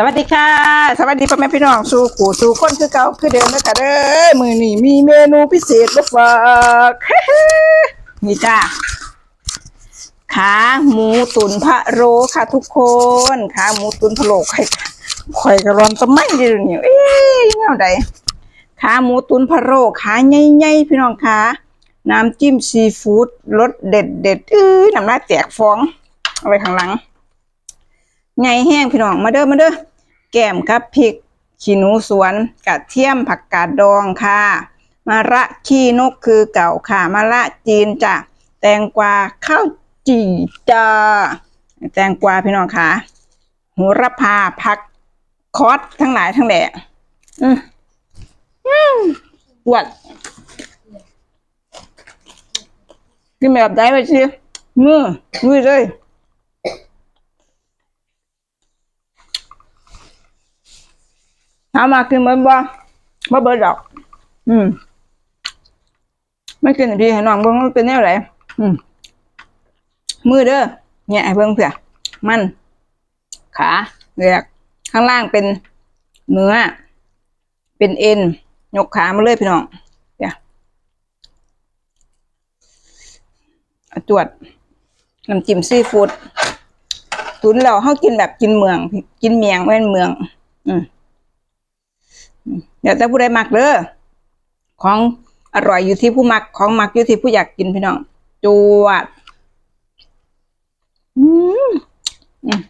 สวัสดีค่ะ สวัสดีพ่อแม่พี่น้องสู่กูสู่คนคือเก่าคือเดิมแล้วกันเด้อมือนี้มีเมนูพิเศษมาฝากนี่จ้าขาหมูตุ๋นพะโรค่ะทุกคนขาหมูตุ๋นพะโลไข่ข่อยกระรอนสมัยเดียวนี้เอ๊ยยังเอาใดขาหมูตุ๋นพะโรขาใหญ่ๆพี่น้องค่ะน้ำจิ้มซีฟู้ดรสเด็ดเด็ดๆอื้อน้ำลายแตกฟองเอาไว้ข้างหลัง ไงแห้งพี่น้องมาเด้อมาเด้อแก้มกับพริกขี้หนูสวนกระเทียมผักกาดดองค่ะมะระขี้นกคือเก่าค่ะมะระจีนจ้ะแตงกวาข้าวจี่จ้าแตงกวาพี่น้องค่ะโหระพาผักคอสทั้งหลายทั้งแหล่อืมอืมวดกินแบบได้ไปสิมือมือเลย ถามมากินเหมือนบ่บ่เบิดดอก อืมไม่กินให้พี่ให้น้องเบิ่งมันเป็นแนวไหนอืมมือเด้อเนี่ยเบิ่งเผื่อมันขาเรียกข้างล่างเป็นเนื้อ เป็นเอ็นยกขามาเลยพี่น้องเดี๋ยจวดน้ำจิ้มซีฟู้ดตุนเราเฮากินแบบกินเมือง กินเมียงไม่เป็นเมือง อืม เดี๋ยวแต่ผู้ใดมักเด้อของอร่อยอยู่ที่ผู้มักของมักอยู่ที่ผู้อยากกินพี่น้องจวดอืมอืม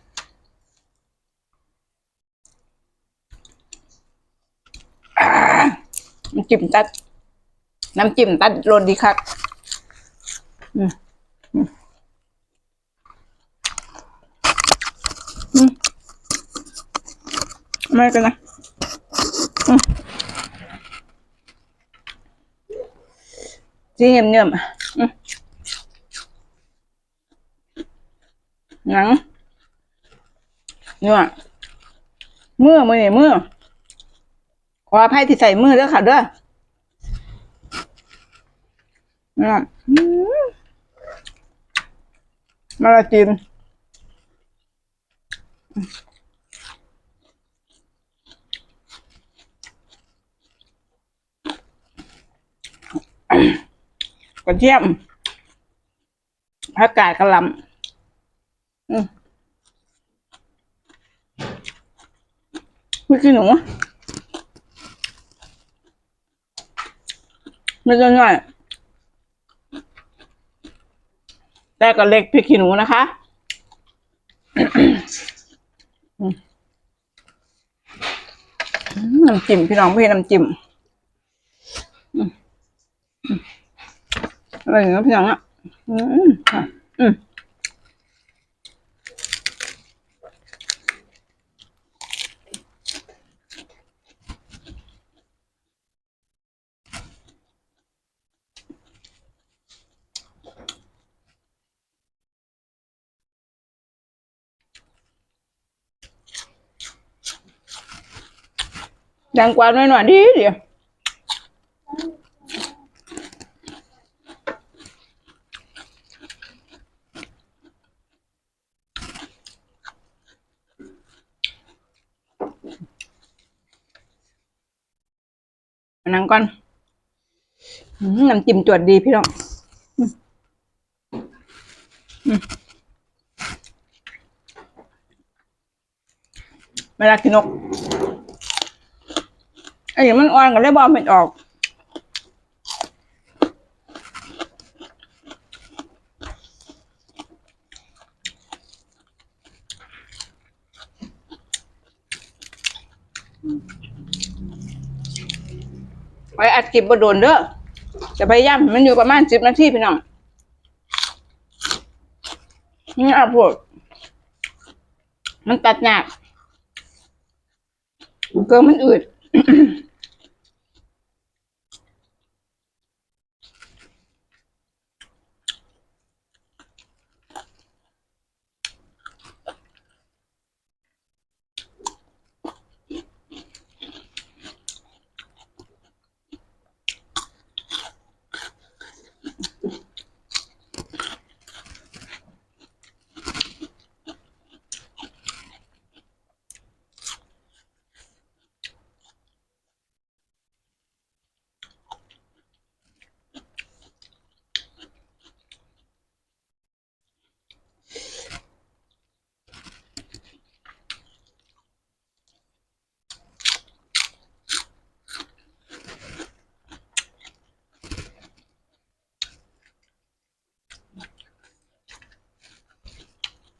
อ่าน้ำจิ้มตัด น้ำจิ้มตัดรสดีคักอืมอืมอืมไม่กันนะ จีเงียบเงียบอืมหนังเนื้อมือมือเนี่ยมือขออภัยที่ใส่มือเด้อค่ะเด้อนี่อืมาละจินอืม กระเทียมผักกาดกระหลำไม่กินหนูไม่จะง่ายแต่ก็เล็กพริกขี้หนูนะคะน้ำจิ้มพี่น้องพี่น้ำจิ้ม อะไรอย่างเงี้ยพี่น้องอะอืมค่ะอืมดังกว่าหน่อยหน่อยดีเดียว อันนั้นก่อนน้ำจิ้มจวดดีพี่น้องมอืมเวลากินนกไอ้อย่างมันอ่อนก็เลยบอมเป็นออก ไว้อัดคลิปบโดนเด้อจะพยายามมันอยู่ประมาณสิบนาทีพี่น้องนี่อะพวกมันตัดหนักเกินมันอืด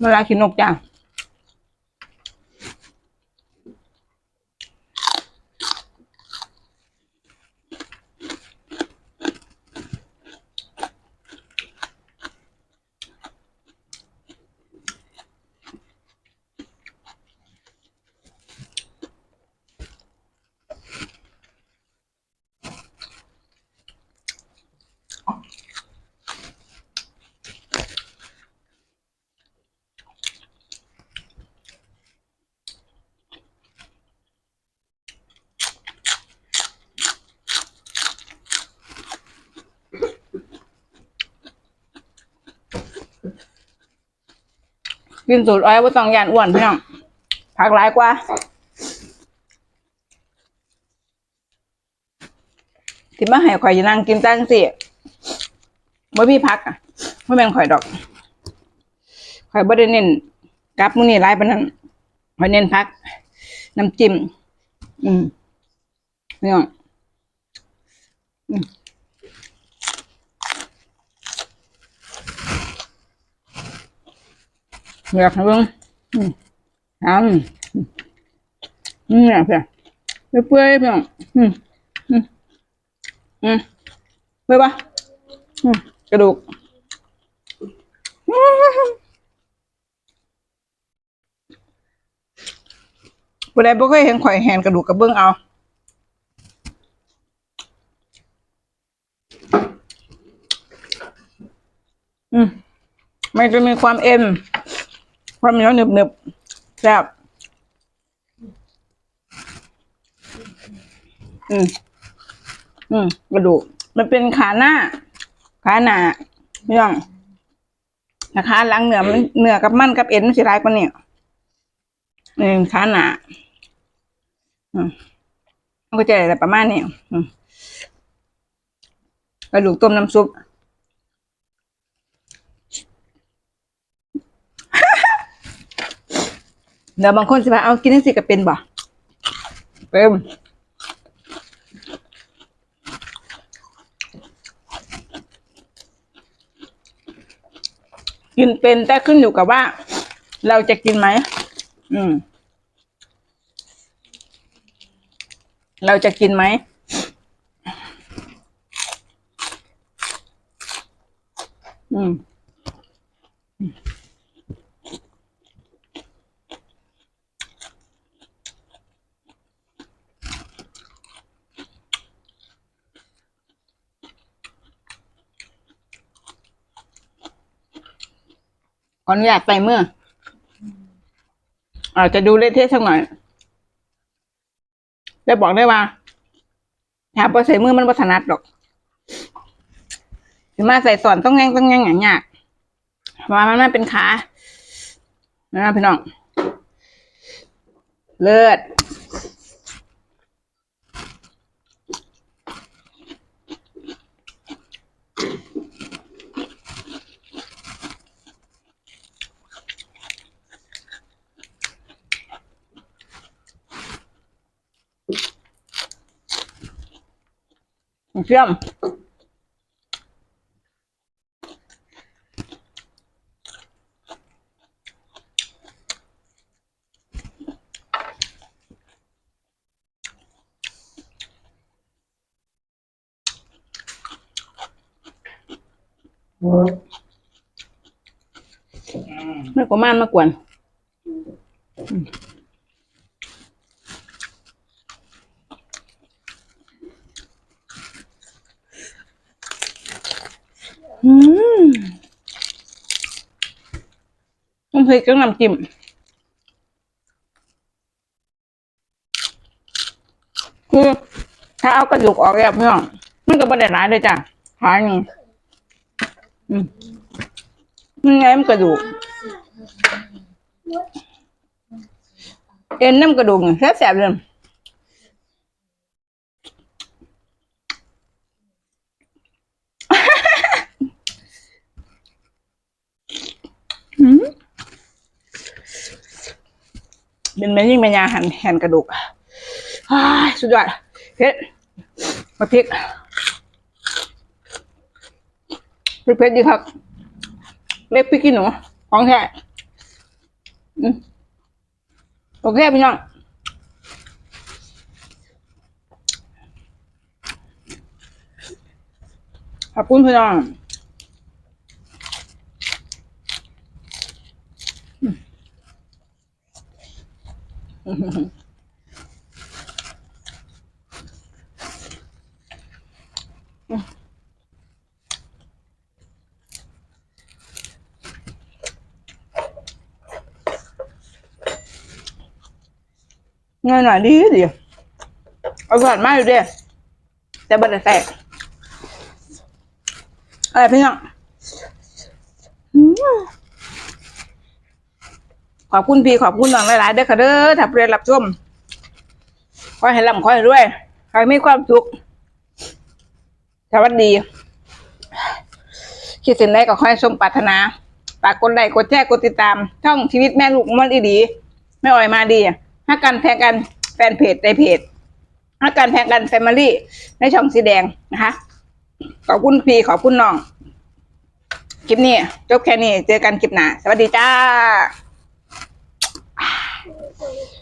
เวลากินนกจ้า กินสูตรอ้อยว่าต้องยานอ้วนพี่น้องผักหลายกว่าที่มาให้ข่อยจะนั่งกินตั้งสิบ่พี่พักอะไม่แม่นข่อยดอก ข่อยบ่ได้เน้นกับมื้อนี้หลายปานนั้นข่อยเน้นพัก น้ำจิ้ม อืมพี่น้องอืม เลือกให้เบิ่งอืมทำอืมเนี่ยเพื่อนเปื่อยๆพี่น้องอืมอืมเพื่อยปะกระดูกผู้ใดบ่เคยเห็นข่อยแหนกระดูกกระเบื้องเอาอืมมันจะมีความเอ็น ความเหนียวหนึบหนึบแซ่บอืม อืมกระดูกมันเป็นขาหน้า ขาหน้าไม่ต้องแต่ขาหลังเนื้อมันเนื้อกับมันกับเอ็นมันสิร้ายกว่านี้นี่ขาหน้าอืมมันก็จะอะไรประมาณนี้อืมกระดูกต้มน้ำซุป เดี๋ยวบางคนสิว่าเอากินทั้งสิก็เป็นบ่เป็นกินเป็นแต่ขึ้นอยู่กับว่า เราจะกินไหม อืม เราจะกินไหม อืม ข ออนุญาตไปเมื่อ อาจจะดูเละเทะสักหน่อยได้บอกได้ว่าถ้าพอใส่มือมันวัฒนัดดอกถึงมาใส่สอนต้องแง่งต้องแง่งอย่างยากเพราะว่ามันไม่เป็นขานะพี่น้อง เลิศเชื่อม ไม่กว่ามานมากวนอืมต้อง พริกกับน้ำจิ้มคือถ้าเอากระดูกออกแล้วพี่น้องมันก็ไม่ได้ร้ายเลยจ้ะหาหนึ่งอืมมันไงมันกระดูก เอ็นน้ำกระดูกแซ่บแสบๆเลยหืม เป็นแม่ยิ่งเป็นยาหันแหนกระดูกสุดยอดเผ็ดมาพริกพริกเผ็ดดีครับเล็กพริกขี้หนูของแท้โอเคพี่น้องขอบคุณพี่น้อง ง่ายหน่อยดีดีเอาหวานมากอยู่เดีแต่บันแตกอะไรพี่น้องอืม ขอบคุณพี่ขอบคุณน้องหลายๆเด้อค่ะเด้อถ้าเรียนรับชมขอให้ร่ำขอให้รวยขอให้มีความสุขสวัสดีคิดสิ่งใดก็ขอให้สมปรารถนาฝากกดไลค์กดแชร์กดติดตาม ช่องชีวิตแม่ลูกมันดีไม่อ่อยมาดีฮักกันแพงกันแฟนเพจในเพจฮักกันแพงกันแฟมิลี่ในช่องสีแดงนะคะ ขอบคุณพี่ขอบคุณน้องคลิปนี้จบแค่นี้ เจอกันคลิปหน้า สวัสดีจ้า Okay.